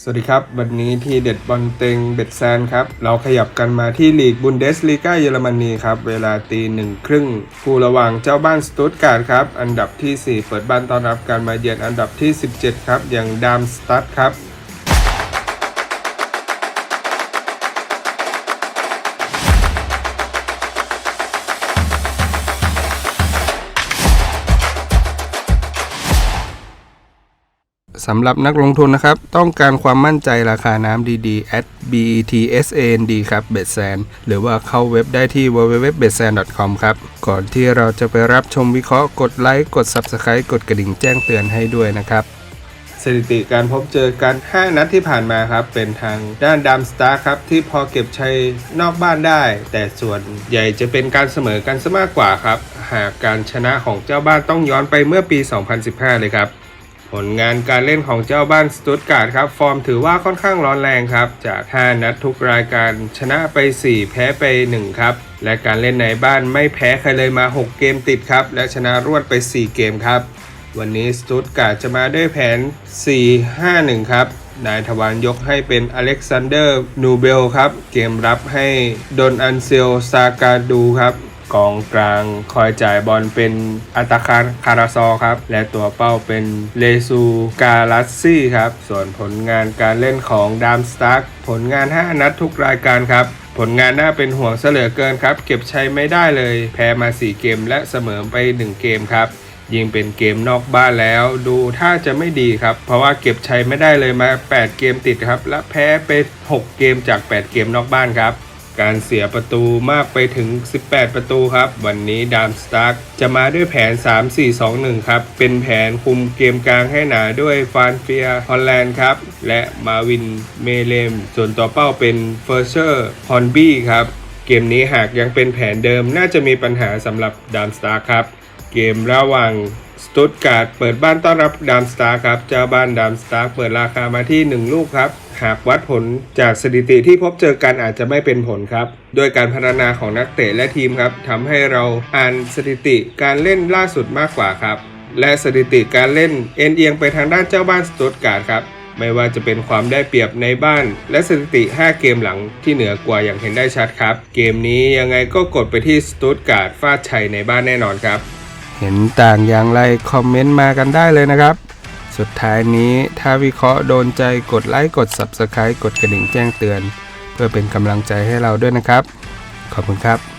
สวัสดีครับ วันนี้ที่เด็ดบอลเต็งเบ็ดแซนครับ เราขยับกันมาที่ลีกบุนเดสลีกาเยอรมนีครับ เวลาตีหนึ่งครึ่งคู่ระหว่างเจ้าบ้านสตุตการ์ดครับ อันดับที่ 4 เปิดบ้านต้อนรับการมาเยือนอันดับที่ 17 ครับ อย่างดามสตัดครับ สำหรับนักลงทุนนะครับ ต้องการความมั่นใจราคาน้ำดีๆ at betsand ครับเบสแซนหรือว่าเข้าเว็บได้ที่ www.betsan.com ครับ ก่อนที่เราจะไปรับชมวิเคราะห์กดไลค์ กด Subscribe กดกระดิ่งแจ้งเตือนให้ด้วยนะครับสถิติการพบเจอกัน 5 นัดที่ผ่านมาครับ เป็นทางด้านดัมสตาร์ครับ ที่พอเก็บชัยนอกบ้านได้ แต่ส่วนใหญ่จะเป็นการเสมอกันซะมากกว่าครับ หากการชนะของเจ้าบ้านต้องย้อนไปเมื่อปี 2015 เลยครับ ผลงานการเล่นของเจ้าบ้านสตุตการ์ดครับ ฟอร์มถือว่าค่อนข้างร้อนแรงครับ จาก 5 นัดทุกรายการชนะไป 4 แพ้ไป 1 ครับ และการเล่นในบ้านไม่แพ้ใครเลยมา 6 เกมติดครับ และชนะรวดไป 4 เกมครับ วันนี้สตุตการ์ดจะมาด้วยแผน 4-5-1 ครับนายทวารยกให้เป็นอเล็กซานเดอร์นูเบลครับ เกมรับให้ดนอันเซลซากาดูครับ กองกลาง คอยจ่ายบอลเป็นอัตาคารคาราซอครับ และตัวเป้าเป็นเลซูกาลัสซี่ครับ ส่วนผลงานการเล่นของดามสตาร์กผลงาน 5 นัดทุกรายการครับผลงานน่าเป็นห่วงเสลือเกินครับ เก็บชัยไม่ได้เลย แพ้มา 4 เกมและเสมอไป 1 เกมครับ ยิงเป็นเกมนอกบ้านแล้ว ดูท่าจะไม่ดีครับ เพราะว่าเก็บชัยไม่ได้เลยมา 8 เกมติดครับ และแพ้ไป 6 เกมจาก 8 เกมนอกบ้านครับ การเสียประตูมากไปถึง 18 ประตูครับ วันนี้ดามสตาร์กจะมาด้วยแผน 3-4-2-1 ครับ เป็นแผนคุมเกมกลางให้หนาด้วยฟานเฟียฮอลแลนด์ครับ และมาวินเมเลม ส่วนตัวเป้าเป็นเฟอร์เชอร์ฮอนบี้ครับ เกมนี้หากยังเป็นแผนเดิมน่าจะมีปัญหาสำหรับดามสตาร์ครับ เกมระหว่าง สตุตการ์ดเปิดบ้านต้อนรับดามสตาร์ครับ เจ้าบ้านดามสตาร์เปิดราคามาที่ 1 ลูกครับ หากวัดผลจากสถิติที่พบเจอกันอาจจะไม่เป็นผลครับ โดยการพัฒนาของนักเตะและทีมครับทำให้เราอ่านสถิติการเล่นล่าสุดมากกว่าครับ และสถิติการเล่นเอ็นเอียงไปทางด้านเจ้าบ้านสตุตการ์ดครับไม่ว่าจะเป็นความได้เปรียบในบ้าน และสถิติ 5 เกมหลังที่เหนือกว่าอย่างเห็นได้ชัดครับ เกมนี้ยังไงก็กดไปที่สตุตการ์ดฟาดชัยในบ้านแน่นอนครับ เห็นต่างอย่างไรคอมเมนต์มากันได้เลยนะครับ สุดท้ายนี้ถ้าวิเคราะห์โดนใจกดไลค์กด Subscribe กดกระดิ่งแจ้งเตือน เพื่อเป็นกำลังใจให้เราด้วยนะครับ ขอบคุณครับ